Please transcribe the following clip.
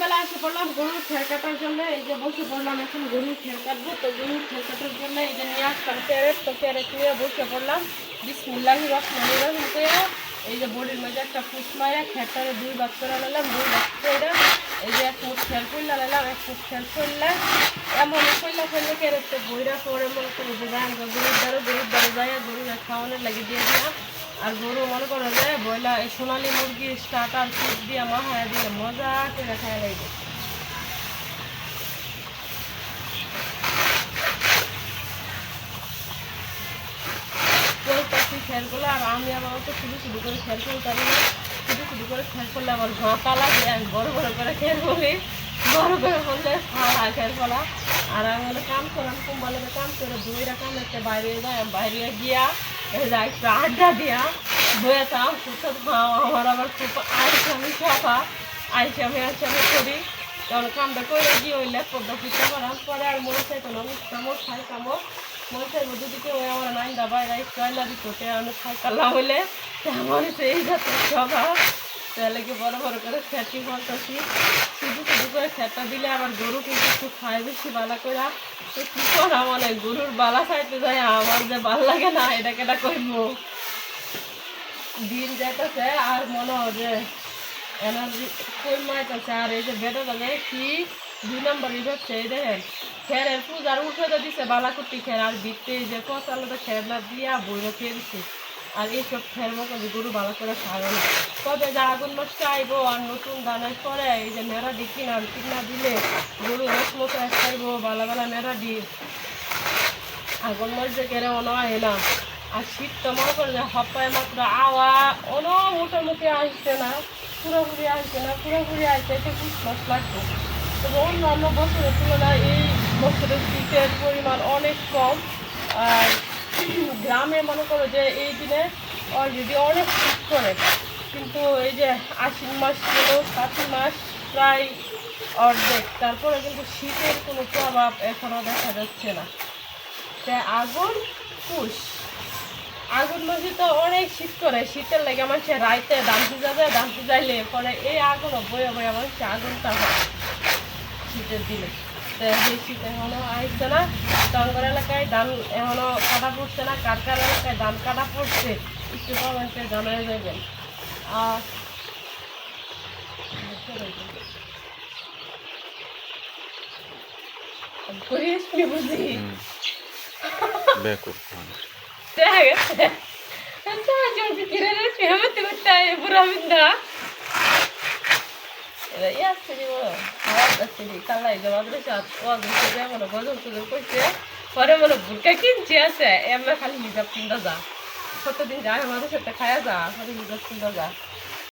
সকালবেলা এসে পড়লাম গরুর খের কাটার জন্য, এই যে বসে পড়লাম এখন গরুর খের কাটবো, তো গরুর খের কাটার জন্য এই যে নিয়ে আসলাম ক্যারেট তো ক্যারেট নিয়ে বসে পড়লাম। বিসমুল্লাহি রহমানি রহিম কইয়া এই যে বডির মধ্যে একটা ফুস মারা, খেরটারে দুই ভাগ করে নিলাম, দুই ভাগ করে। এই যে এক মুঠ খের করলা নিলাম, এক মুঠ খের করলা এমন করলা করলে ক্যারেট তো বইরা পরে মনে করে যে গরুর দ্বারা গরুর দ্বারা যাই গরুর খাওয়ানোর লাগে দিয়ে দিলাম আর গরু মনে করা যায় বয়লা এই সোনালি মুরগি স্টার্টার ফুট দিয়ে মাহায়া দিয়ে মজা করে খাই লাগবে। করতেছি খেলগুলো আর আমি আবার তো শুধু শুধু করে খেল করতে পারি না, শুধু শুধু করে খেল করলে আমার ঝাঁকা লাগে বড় বড় করে খেল করি, বড় করে করলে ফাড়া খেল ফলা আর আমি কাম করাম কুম্বালে কাম করে দুইটা কাম একটা বাইরে যায়, বাইরে গিয়া যে একটু আড্ডা দিয়া বয়েতাম সুস্থ খাও আমার আবার খুব আইসে আমি আইসে আমি করি। তখন কামটা করে গিয়ে ওই ল্যাপটপটা ফিতে করাম পরে আর মনে চাই কোনো কামড় খাই কামড় মনে চাই দুদিকে ওই আমার নাইন দাবাই রাই কয়লা দিতে আমি খাই কালা হইলে আমার সেই যাতে স্বভাব তাহলে কি বড় বড় করে খেটি বলতেছি? শুধু শুধু করে খেটা দিলে আবার গরু কিন্তু একটু খায় বেশি বালা করে তো কি করা মানে গরুর বালা খাইতে যায় আমার যে ভালো লাগে না, এটা কেটা করব দিন যাইতেছে, আর মনে হয় যে এনার্জি কই মাইতেছে, আর এই যে বেটা দাদা কি দুই নম্বর হচ্ছে এই দেখেন। খেরের পূজার উঠে তো দিছে বালাকুটি খের, আর ভিত্তি যে কচালো খের না দিয়া বইরে খেলছে আর এইসব খের মতো গরু ভালো করে খায় না। তবে যে আগুন মাস চাইব আর নতুন দানের পরে এই যে মেরা দি কিনা কিনা দিলে গরু রস মতো খাইবো বালা বালা মেরা দি। আগুন মাস যে কেড়ে মনে হয় না। আর শীত তো মনে করে যে হপ্তায় মাত্র আওয়া, অন মোটামুটি আসছে না, পুরোপুরি আসছে না, পুরোপুরি আসছে একটু পুষ মাস লাগবে। তবে অন্য বছরের তুলনায় এই বছরের শীতের পরিমাণ অনেক কম। আর গ্রামে মনে করো যে এই দিনে অলরেডি অনেক শীত করে কিন্তু এই যে আশ্বিন মাস গেল, কার্তিক মাস প্রায় অর্ধেক। তারপরে কিন্তু শীতের কোনো প্রভাব এখনও দেখা যাচ্ছে না। তাই আগুন, পুষ। আগুন মাসে তো অনেক শীত করে। শীতের লেগে মানুষের রাইতে দামতে যাবে, দামতে যাইলে পরে এই আগুন বয়ে বয়ে মানুষের আগুনটা হয় শীতের দিনে। তো সেই শীত এখনও আসছে না টঙ্গর এলাকায় ধান এখনও কাটা পড়ছে না কার কার এলাকায় ধান কাটা পড়ছে একটু কমেন্টে জানাই দেবেন আর দেখা গেছে তো ইয়া সিরি বড় আওয়াজ সিরি কালাই জমা পরে মনে বুটকা কিনছে, আছে। এমনি খালি হিজাব কিনতে যা। কতদিন যায় আমাদের সাথে খায়া যা, খালি হিজাব কিনতে যা।